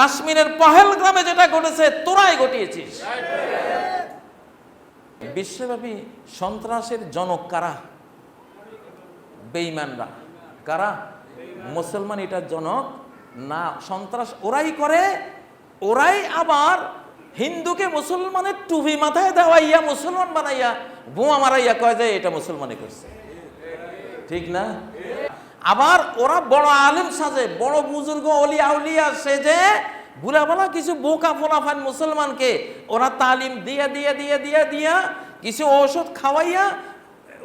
কাশ্মীরের পাহেল গ্রামে যেটা ঘটেছে, তোরাই ঘটিয়েছিস। বিশ্বব্যাপী সন্ত্রাসের জনক কারা? বেইমানরা কারা? মুসলমান এটার জনক? না, সন্ত্রাস ওরাই করে, ওরাই আবার হিন্দুকে মুসলমানের টুপি মাথায় দেওয়াইয়া, মুসলমান বানাইয়া, বোমা মারাইয়া কয় যে, এটা মুসলমানে করছে। ঠিক না? আবার ওরা বড় আলেম সাজে, বড় বুজুর্গ অলি আউলিয়া সেজে বুলাবালা কিছু বোকা ফোলাফান মুসলমানকে ওরা তালিম দিয়ে দিয়ে দিয়ে দিয়ে, দিয়া কিছু ঔষধ খাওয়াইয়া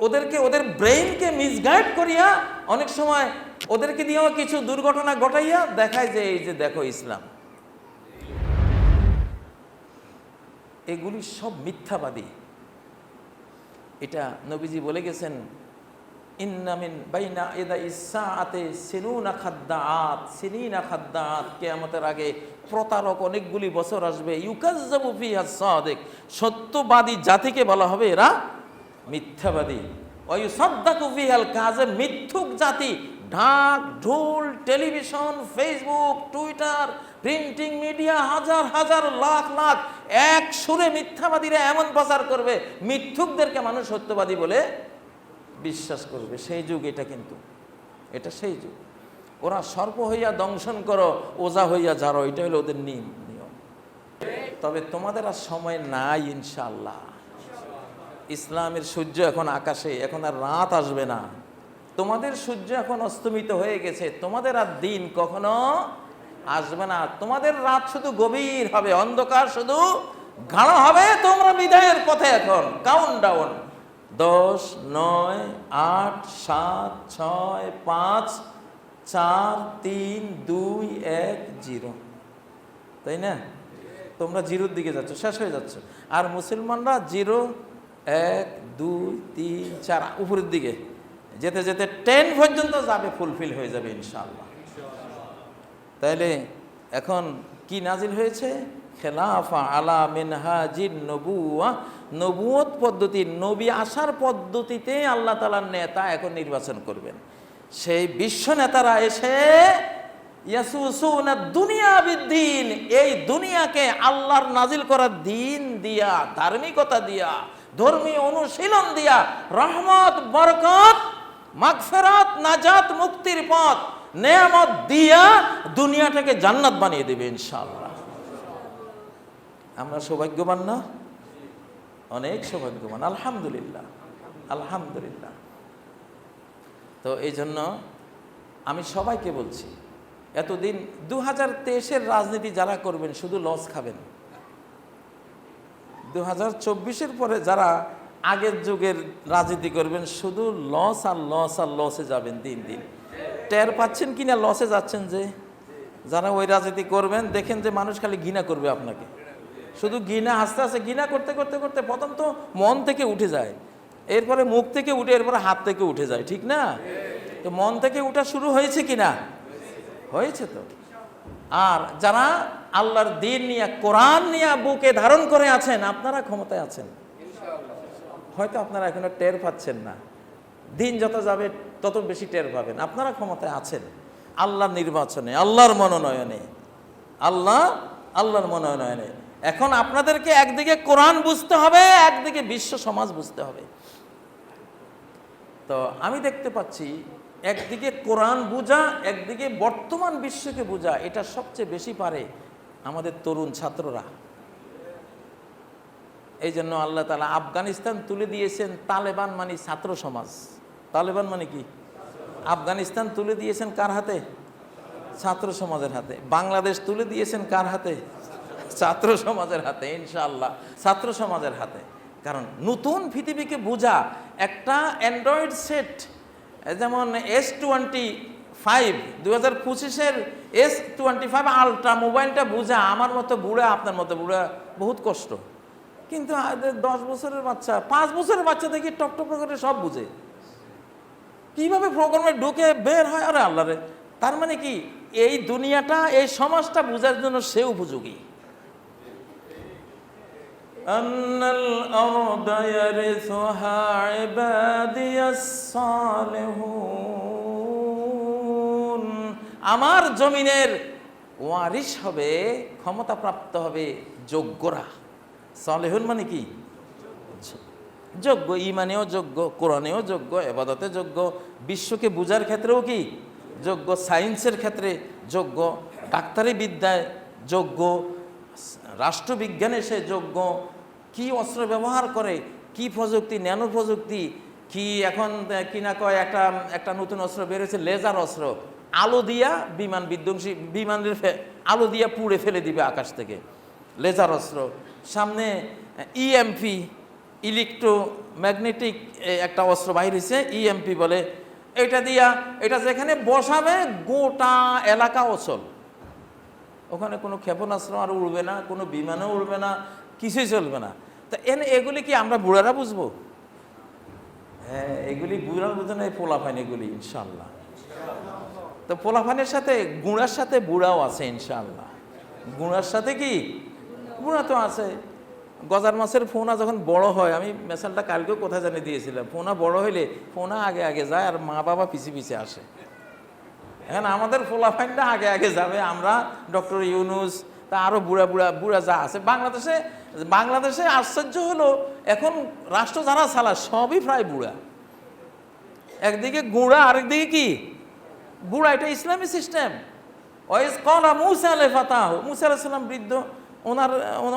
ওদেরকে, ওদের ব্রেইনকে মিসগাইড করিয়া অনেক সময় ওদেরকে দিয়েও কিছু দুর্ঘটনা ঘটাইয়া দেখায় যে এই যে দেখো ইসলাম। এগুলি সব মিথ্যাবাদী। এটা নবীজি বলে গেছেন ইন্নামিন বাইনা এদা ইসাআতে সিনুনা খাদ্দাআত, সিনিনা খাদ্দাআত। কিয়ামতের আগে প্রতারক অনেকগুলি বছর আসবে। ইউকাজ্জাবু ফিহা সাদিক। সত্যবাদী জাতিকে বলা হবে এরা মিথ্যাবাদী। ওয়ুসাদ্দাকু ফিহাল কাজে মিথ্যুক জাতি, ঢাক, ঢোল, television, Facebook, Twitter, printing media, হাজার হাজার, লাখ লাখ, এক সুরে মিথ্যাবাদীরা এমন প্রচার করবে, মিথ্যুকদেরকে মানুষ সত্যবাদী বলে বিশ্বাস করবে, সেই যুগ এটা কিন্তু। এটা সেই যুগ। ওরা সর্প হইয়া দংশন করো, ওজা হইয়া যারো এটা হলো ওদের নিয়ম নিয়ম। তবে তোমাদের আর সময় নাই ইনশাল্লাহ ইসলামের সূর্য এখন আকাশে, এখন আর রাত আসবে না। তোমাদের সূর্য এখন অস্তমিত হয়ে গেছে, তোমাদের আর দিন কখনো আসবে না। তোমাদের রাত শুধু গভীর হবে, অন্ধকার শুধু গাঢ় হবে, তোমরা বিদায়ের পথে এখন কাউন্ট ডাউন দশ, নয়, আট, সাত, ছয়, পাঁচ, চার, তিন, দুই, এক, জিরো। তাই না? তোমরা জিরোর দিকে যাচ্ছ, শেষ হয়ে যাচ্ছ। আর মুসলমানরা জিরো, এক, দুই, তিন, চার, উপরের দিকে। যেতে যেতে টেন পর্যন্ত যাবে, ফুলফিল হয়ে যাবে ইনশাল্লাহ তাইলে এখন কি নাজিল হয়েছে? খেলাফা আলা মিনহাজিন নবুয়া নবুয়ত পদ্ধতি, নবী আসার পদ্ধতিতে আল্লাহ তালার নেতা এখন নির্বাচন করবেন। সেই বিশ্ব নেতারা এসে দুনিয়া বিদ্দিন, এই দুনিয়াকে আল্লাহর নাজিল করার দিন দিয়া, ধার্মিকতা দিয়া, ধর্মীয় অনুশীলন দিয়া, রহমত, বরকত, মাগফেরাত, নাজাত, মুক্তির পথ, নেয়ামত দিয়া দুনিয়াটাকে জান্নাত বানিয়ে দেবে ইনশাআল্লাহ। আমরা সৌভাগ্যবান না? অনেক সৌভাগ্যবান, আলহামদুলিল্লাহ আলহামদুলিল্লাহ। তো এই জন্য আমি সবাইকে বলছি, এতদিন দু হাজার তেইশের রাজনীতি যারা করবেন শুধু লস খাবেন। দু হাজার চব্বিশের পরে যারা আগের যুগের রাজনীতি করবেন শুধু লস আর লস আর লসে যাবেন দিন দিন। টের পাচ্ছেন কি না লসে যাচ্ছেন যে, যারা ওই রাজনীতি করবেন, দেখেন যে মানুষ খালি ঘৃণা করবে আপনাকে। শুধু ঘৃণা আস্তে আস্তে ঘৃণা করতে করতে করতে প্রথম তো মন থেকে উঠে যায়। এরপরে মুখ থেকে উঠে, এরপরে হাত থেকে উঠে যায়, ঠিক না? তো মন থেকে উঠা শুরু হয়েছে কি না? হয়েছে তো। আর যারা আল্লাহর দিন নিয়ে, কোরআন নিয়ে বুকে ধারণ করে আছেন, আপনারা ক্ষমতায় আছেন। হয়তো আপনারা এখনও টের পাচ্ছেন না। দিন যত যাবে, তত বেশি টের পাবেন। আপনারা ক্ষমতায় আছেন। আল্লাহর নির্বাচনে, আল্লাহর মনোনয়নে। আল্লাহ, আল্লাহর মনোনয়নে। এখন আপনাদেরকে একদিকে কোরআন বুঝতে হবে, একদিকে বিশ্ব সমাজ বুঝতে হবে। তো আমি দেখতে পাচ্ছি একদিকে কোরআন বোঝা, একদিকে বর্তমান বিশ্বকে বোঝা, এটা সবচেয়ে বেশি পারে আমাদের তরুণ ছাত্ররা। এই জন্য আল্লাহ তালা আফগানিস্তান তুলে দিয়েছেন তালেবান মানে ছাত্র সমাজ। তালেবান মানে কি? আফগানিস্তান তুলে দিয়েছেন কার হাতে? ছাত্র সমাজের হাতে। বাংলাদেশ তুলে দিয়েছেন কার হাতে? ছাত্র সমাজের হাতে, ইনশাআল্লাহ, ছাত্র সমাজের হাতে। কারণ নতুন পৃথিবীকে বোঝা একটা অ্যান্ড্রয়েড সেট যেমন এস টোয়েন্টি ফাইভ দু হাজার পঁচিশের এস টোয়েন্টি ফাইভ আলট্রা মোবাইলটা বোঝা আমার মতো বুড়া, আপনার মতো বুড়া বহুত কষ্ট। কিন্তু দশ বছরের বাচ্চা, পাঁচ বছরের বাচ্চা দেখি টপ টপ করে সব বুঝে। কীভাবে প্রোগ্রামে ঢুকে বের হয়? আরে আল্লাহ রে। তার মানে কি, এই দুনিয়াটা, এই সমাজটা বোঝার জন্য সে উপযোগী। أن الأرض يرثها عبادي الصالحون আমার জমিনের ওয়ারিস হবে ক্ষমতাপ্রাপ্ত হবে যোগ্যরা সালেহুন মানে কি যোগ্য ইমানেও যোগ্য কোরআনেও যোগ্য এবাদতে যোগ্য বিশ্বকে বোঝার ক্ষেত্রেও কি যোগ্য সায়েন্সের ক্ষেত্রে যোগ্য ডাক্তারি বিদ্যায় যোগ্য রাষ্ট্রবিজ্ঞানে সে যোগ্য কি অস্ত্র ব্যবহার করে, কি প্রযুক্তি, ন্যানো প্রযুক্তি, কি এখন কি না কয় একটা একটা নতুন অস্ত্র বেরোচ্ছে লেজার অস্ত্র। আলো দিয়া বিমান বিধ্বংসী বিমানের আলো দিয়া পুড়ে ফেলে দিবে আকাশ থেকে। লেজার অস্ত্র। সামনে ইএমপি ইলেকট্রোম্যাগনেটিক একটা অস্ত্র বাহির হয়েছে ইএমপি বলে। এটা দিয়া, এটা যেখানে বসাবে, গোটা এলাকা অচল। ওখানে কোনো ক্ষেপণাস্ত্র আর উড়বে না, কোনো বিমানও উড়বে না কিছুই চলবে না। তা এনে, এগুলি কি আমরা বুড়ারা বুঝব? হ্যাঁ এগুলি বুড়া বুঝে না পোলাপান এগুলি ইনশাল্লাহ তো পোলাপানের সাথে, গুঁড়ার সাথে বুড়াও আছে ইনশাল্লাহ গুঁড়ার সাথে কি? গুঁড়া তো আছে। গজার মাছের ফোনা যখন বড় হয়, আমি মেশালটা কালকেও কোথায় জানি দিয়েছিলাম। ফোনা বড় হইলে ফোনা আগে আগে যায় আর মা বাবা পিছিয়ে পিছিয়ে আসে। এখন আমাদের ফোলাফাইনটা আগে আগে যাবে। আমরা ডক্টর ইউনুস তা আরও বুড়া বুড়া বুড়া যা আছে। বাংলাদেশে বাংলাদেশে আশ্চর্য হলো, এখন রাষ্ট্র যারা চালা সবই প্রায় বুড়া। একদিকে গুঁড়া, আরেকদিকে কি? বুড়া এটা ইসলামী সিস্টেম। ওয়েস কলা মুসা আলে ফাতাহ, মুসা আলাইসাল্লাম বৃদ্ধ, ওনার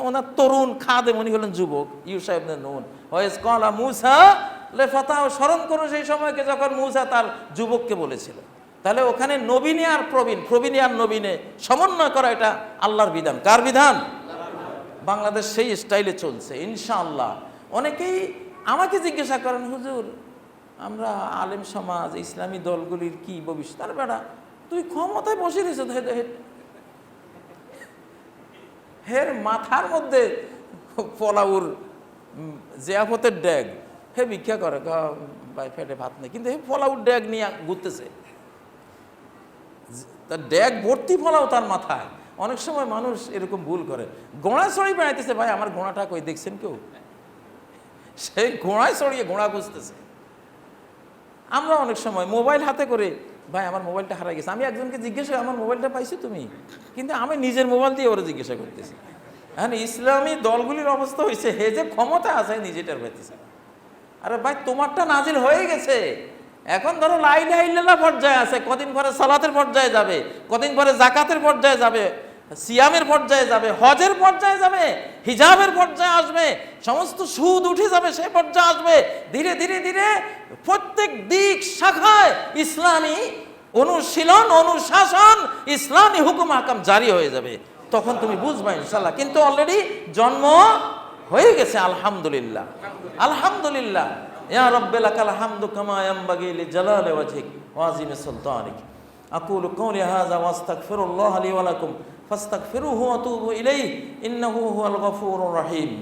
ওনার তরুণ খাদে উনি হলেন যুবক ইউ সাহেব নুন। ওয়েস কলা মুসা লে ফাতাহ, স্মরণ করো সেই সময়কে যখন মুসা তার যুবককে বলেছিল। তাহলে ওখানে নবীনে আর প্রবীণ, প্রবীণে আর নবীনে সমন্বয় করা এটা আল্লাহর বিধান। কার বিধান? বাংলাদেশ সেই স্টাইলে চলছে, ইনশাআল্লাহ। অনেকেই আমাকে জিজ্ঞাসা করেন, হুজুর, আমরা আলেম সমাজ, ইসলামী দলগুলির কি ভবিষ্যৎ? আর বেড়া তুই ক্ষমতায় বসে রয়েছ হের মাথার মধ্যে পলাউর জিয়াফতের ড্যাগ। হে, ভিক্ষা করে ভাই ফেটে ভাত নেই। কিন্তু হে পলাউর ড্যাগ নিয়ে ঘুরতেছে। তার ড্যাগ ভর্তি ফলাও তার মাথায়। অনেক সময় মানুষ এরকম ভুল করে। গোড়া চড়ি বেড়াইতেছে, ভাই, আমার ঘোড়াটা কই, দেখছেন কেউ? সেই ঘোড়ায় চড়িয়ে ঘোড়া খুঁজতেছে। আমরা অনেক সময় মোবাইল হাতে করে, ভাই, আমার মোবাইলটা হারাই গেছে। আমি একজনকে জিজ্ঞাসা আমার মোবাইলটা পাইছো তুমি? কিন্তু আমি নিজের মোবাইল দিয়ে ওরা জিজ্ঞাসা করতেছি। হ্যাঁ ইসলামী দলগুলির অবস্থা হয়েছে হে যে ক্ষমতা আছে, নিজেটার পাইতেছে। আরে ভাই, তোমারটা নাজিল হয়ে গেছে। এখন ধরো লাইলা পর্যায়ে আছে, কদিন পরে সালাতের পর্যায়ে যাবে, কদিন পরে জাকাতের পর্যায়ে যাবে, সিয়ামের পর্যায়ে যাবে, হজের পর্যায়ে যাবে, হিজাবের পর্যায়ে আসবে, সমস্ত সুদ উঠে যাবে, সে পর্যায়ে আসবে। ধীরে ধীরে ধীরে প্রত্যেক দিক শাখায় ইসলামী অনুশীলন, অনুশাসন, ইসলামী হুকুম হাকাম জারি হয়ে যাবে। তখন তুমি বুঝবা ইনশাল্লাহ কিন্তু অলরেডি জন্ম হয়ে গেছে, আলহামদুলিল্লাহ। আলহামদুলিল্লাহ। ইয়া রব্বে লাকাল হামদু কামা ইয়ামবাগি লিজালালি ওয়াজহিক ওয়া আযীমি সুলতানিক। আকুলু কওলি হাযা ওয়াস্তাগফিরুল্লাহ লি ওয়া লাকুম। ফাস্তাগফিরুহু ওয়া তুবু ইলাইহি। ইন্নাহু হুয়াল গফুরুর রহিম।